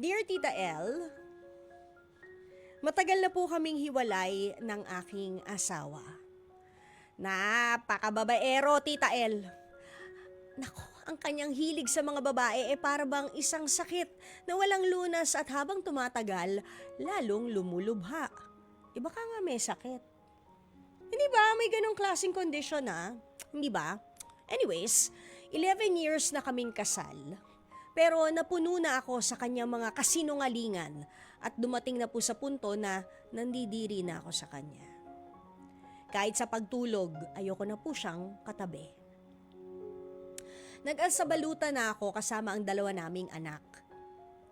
Dear Tita L, matagal na po kaming hiwalay ng aking asawa. Napakababaero, Tita L. Nako, ang kanyang hilig sa mga babae eh para bang isang sakit na walang lunas at habang tumatagal, lalong lumulubha. Iba ka nga may sakit. Hindi ba? May ganong klaseng condition na. Hindi ba? Anyways, 11 years na kaming kasal. Pero napuno na ako sa kanyang mga kasinungalingan at dumating na po sa punto na nandidiri na ako sa kanya. Kahit sa pagtulog, ayoko na po siyang katabi. Nag-alsabaluta na ako kasama ang dalawa naming anak.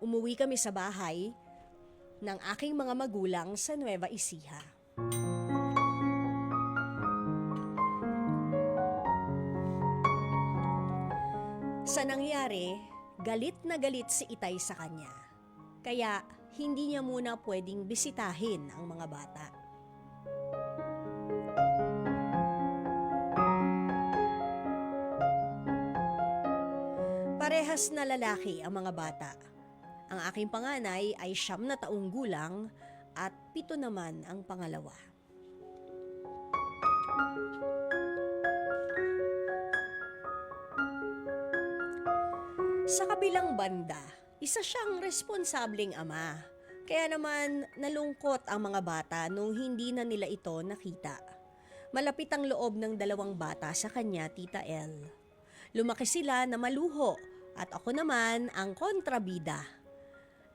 Umuwi kami sa bahay ng aking mga magulang sa Nueva Ecija. Sa nangyari, galit na galit si Itay sa kanya. Kaya hindi niya muna pwedeng bisitahin ang mga bata. Parehas na lalaki ang mga bata. Ang aking panganay ay siyam na taong gulang at pito naman ang pangalawa. Sa kabilang banda, isa siyang responsableng ama. Kaya naman nalungkot ang mga bata nung hindi na nila ito nakita. Malapit ang loob ng dalawang bata sa kanya, Tita El. Lumaki sila na maluho at ako naman ang kontrabida.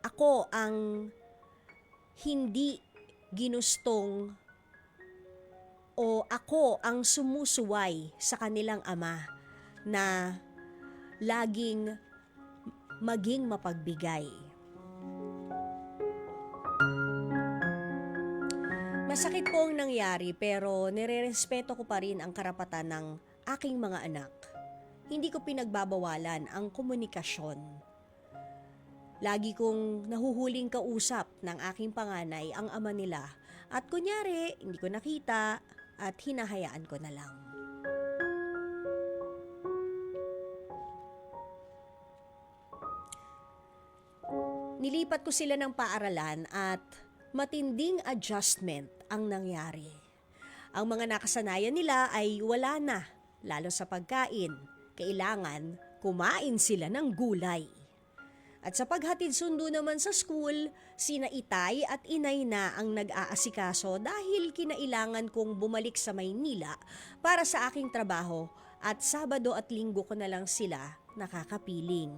Ako ang hindi ginustong o ako ang sumusuway sa kanilang ama na laging maging mapagbigay. Masakit po ang nangyari pero nirerespeto ko pa rin ang karapatan ng aking mga anak. Hindi ko pinagbabawalan ang komunikasyon. Lagi kong nahuhuling kausap ng aking panganay ang ama nila at kunyari hindi ko nakita at hinahayaan ko na lang. Nilipat ko sila ng paaralan at matinding adjustment ang nangyari. Ang mga nakasanayan nila ay wala na, lalo sa pagkain. Kailangan kumain sila ng gulay. At sa paghatid sundo naman sa school, sina Itay at Inay na ang nag-aasikaso dahil kinailangan kong bumalik sa Maynila para sa aking trabaho at Sabado at Linggo ko na lang sila nakakapiling.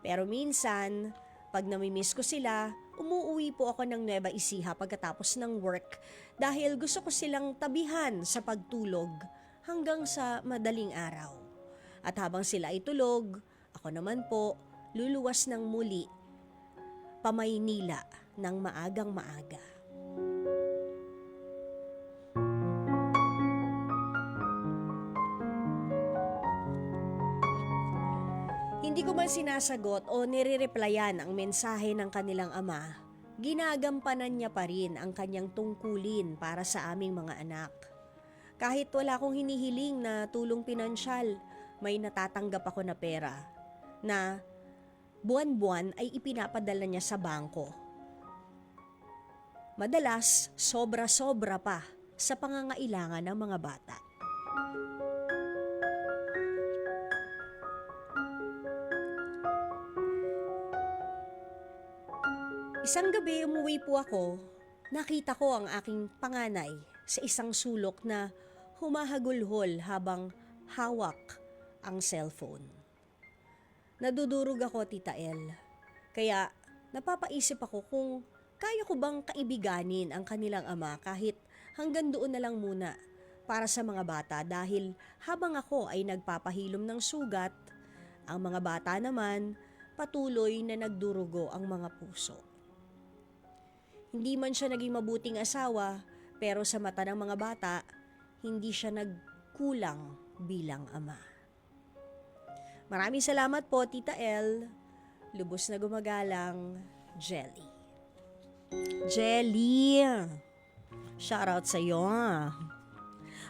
Pero minsan, pag namimiss ko sila, umuuwi po ako ng Nueva Ecija pagkatapos ng work dahil gusto ko silang tabihan sa pagtulog hanggang sa madaling araw. At habang sila ay tulog, ako naman po luluwas ng muli pamaynila ng maagang maaga. Hindi ko man sinasagot o nire-replyan ang mensahe ng kanilang ama, ginagampanan niya pa rin ang kanyang tungkulin para sa aming mga anak. Kahit wala akong hinihiling na tulong pinansyal, may natatanggap ako na pera na buwan-buwan ay ipinapadala niya sa bangko. Madalas, sobra-sobra pa sa pangangailangan ng mga bata. Isang gabi umuwi po ako, nakita ko ang aking panganay sa isang sulok na humahagulhol habang hawak ang cellphone. Nadudurog ako, Tita El. Kaya napapaisip ako kung kaya ko bang kaibiganin ang kanilang ama kahit hanggang doon na lang muna para sa mga bata dahil habang ako ay nagpapahilom ng sugat, ang mga bata naman patuloy na nagdurugo ang mga puso. Hindi man siya naging mabuting asawa, pero sa mata ng mga bata, hindi siya nagkulang bilang ama. Maraming salamat po, Tita El. Lubos na gumagalang, Jelly. Jelly! Shoutout sa iyo.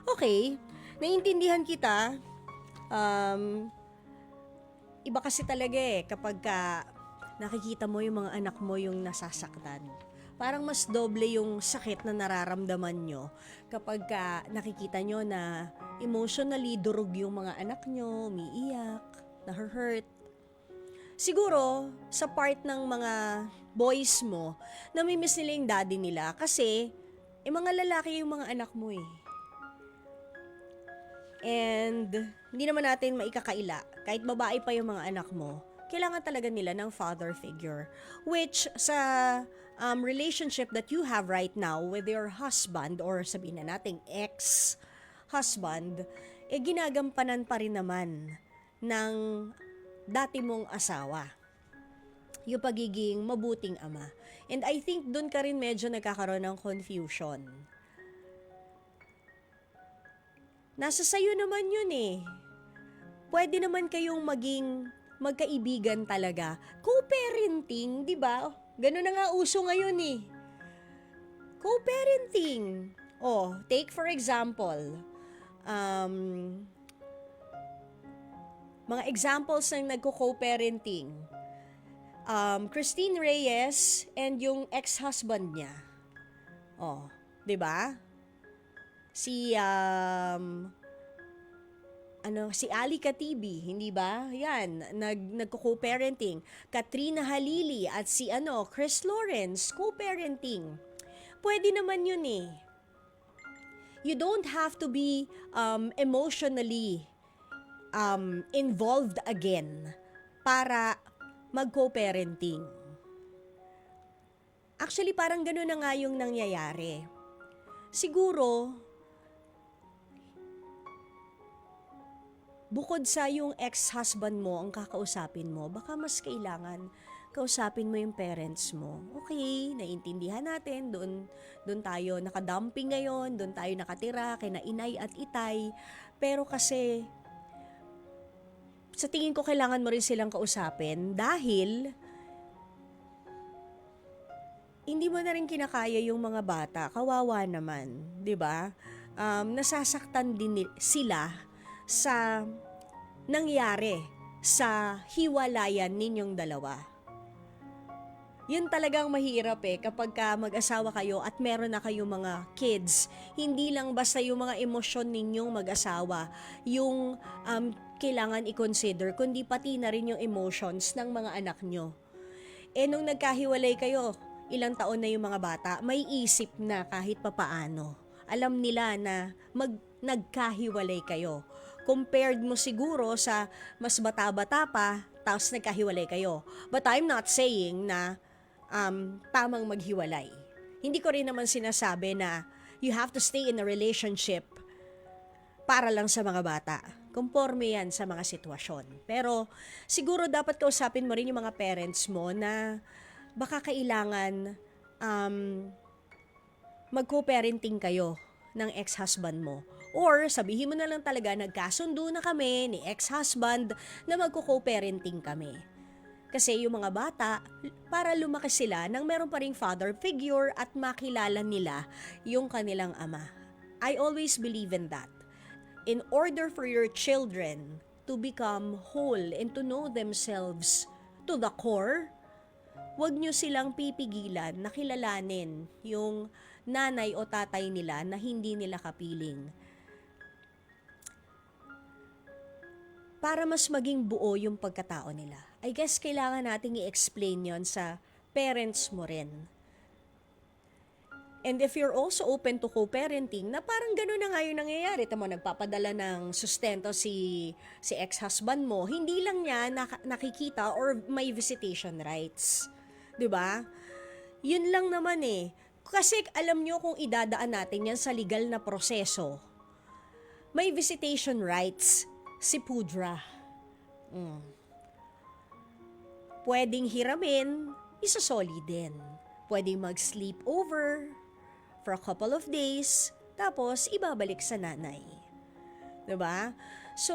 Okay, naiintindihan kita. Um, iba kasi talaga eh kapag ka nakikita mo yung mga anak mo yung nasasaktan. Parang mas doble yung sakit na nararamdaman nyo kapag ka nakikita nyo na emotionally durog yung mga anak nyo, umiiyak, na-hurt. Siguro, sa part ng mga boys mo, namimiss nila yung daddy nila kasi eh, mga lalaki yung mga anak mo eh. And hindi naman natin maikakaila, kahit babae pa yung mga anak mo, kailangan talaga nila ng father figure. Which sa um, relationship that you have right now with your husband or sabihin na nating ex-husband, eh ginagampanan pa rin naman ng dati mong asawa. Yung pagiging mabuting ama. And I think doon ka rin medyo nagkakaroon ng confusion. Nasa sayo naman yun eh. Pwede naman kayong maging magkaibigan talaga. Co-parenting, di ba? Ganun na nga uso ngayon eh. Co-parenting. Oh, take for example, um, mga examples ng nagko-co-parenting. Um, Christine Reyes and yung ex-husband niya. Oh, 'di ba? Si um, ano si Ali Katibi, hindi ba? Yan, nag nagko-co-parenting. Katrina Halili at si ano, Chris Lawrence, co-parenting. Pwede naman 'yun eh. You don't have to be um, emotionally um, involved again para mag-co-parenting. Actually, parang gano'n na nga yung nangyayari. Siguro, bukod sa yung ex-husband mo ang kakausapin mo, baka mas kailangan kausapin mo yung parents mo. Okay, naiintindihan natin, doon, doon tayo nakadumping ngayon, doon tayo nakatira, kay na inay at itay. Pero kasi, sa tingin ko kailangan mo rin silang kausapin dahil hindi mo na rin kinakaya yung mga bata, kawawa naman, 'di ba? Um, nasasaktan din sila sa nangyari sa hiwalayan ninyong dalawa. Yun talagang mahirap eh kapag ka mag-asawa kayo at meron na kayong mga kids. Hindi lang basta yung mga emosyon ninyong mag-asawa yung um, kailangan i-consider, kundi pati na rin yung emotions ng mga anak nyo. Eh nung nagkahiwalay kayo, ilang taon na yung mga bata, may isip na kahit papaano. Alam nila na mag, nagkahiwalay kayo. Compared mo siguro sa mas bata-bata pa, tapos nagkahiwalay kayo. But I'm not saying na um, tamang maghiwalay. Hindi ko rin naman sinasabi na you have to stay in a relationship para lang sa mga bata. Conforme yan sa mga sitwasyon. Pero siguro dapat kausapin mo rin yung mga parents mo na baka kailangan um, mag-co-parenting kayo ng ex-husband mo. Or sabihin mo na lang talaga nagkasundo na kami ni ex-husband na magko-co-parenting kami. Kasi yung mga bata, para lumaki sila nang meron pa ring father figure at makilala nila yung kanilang ama. I always believe in that. In order for your children to become whole and to know themselves to the core, wag nyo silang pipigilan na kilalanin yung nanay o tatay nila na hindi nila kapiling. Para mas maging buo yung pagkatao nila. I guess kailangan nating i-explain yon sa parents mo rin. And if you're also open to co-parenting, na parang gano'n na nga yung nangyayari. Tamo, nagpapadala ng sustento si, si ex-husband mo, hindi lang niya nak- nakikita or may visitation rights. ba? Yun lang naman eh. Kasi alam nyo kung idadaan natin yan sa legal na proseso, may visitation rights si Pudra. Mm. Pwedeng hiramin, isasoli din. Pwedeng mag-sleep over for a couple of days, tapos ibabalik sa nanay. ba? So,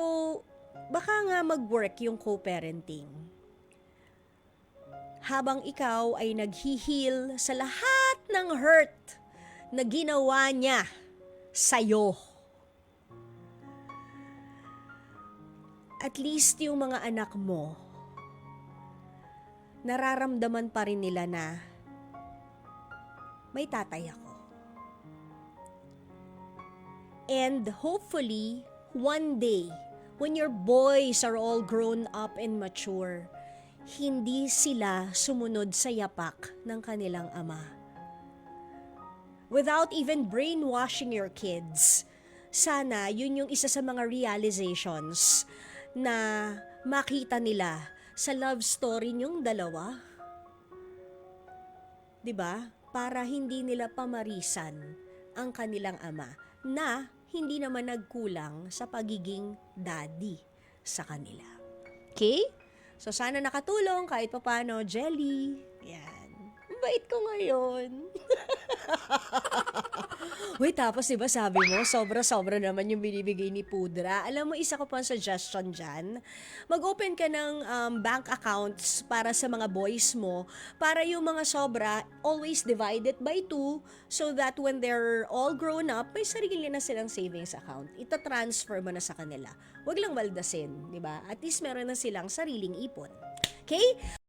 baka nga mag-work yung co-parenting habang ikaw ay naghihil sa lahat ng hurt na ginawa niya sa'yo. At least yung mga anak mo, nararamdaman pa rin nila na may tatay ako. And hopefully, one day, when your boys are all grown up and mature, hindi sila sumunod sa yapak ng kanilang ama. Without even brainwashing your kids, sana yun yung isa sa mga realizations na makita nila sa love story niyong dalawa. 'Di ba? Para hindi nila pamarisan ang kanilang ama na hindi naman nagkulang sa pagiging daddy sa kanila. Okay? So sana nakatulong kahit papano, Jelly. Yan. Ang Bait ko ngayon. Wait, tapos diba sabi mo, sobra-sobra naman yung binibigay ni Pudra. Alam mo, isa ko pang suggestion dyan. Mag-open ka ng um, bank accounts para sa mga boys mo, para yung mga sobra, always divide it by two, so that when they're all grown up, may sarili na silang savings account. Ita-transfer mo na sa kanila. Huwag lang baldasin, di ba? At least meron na silang sariling ipon. Okay?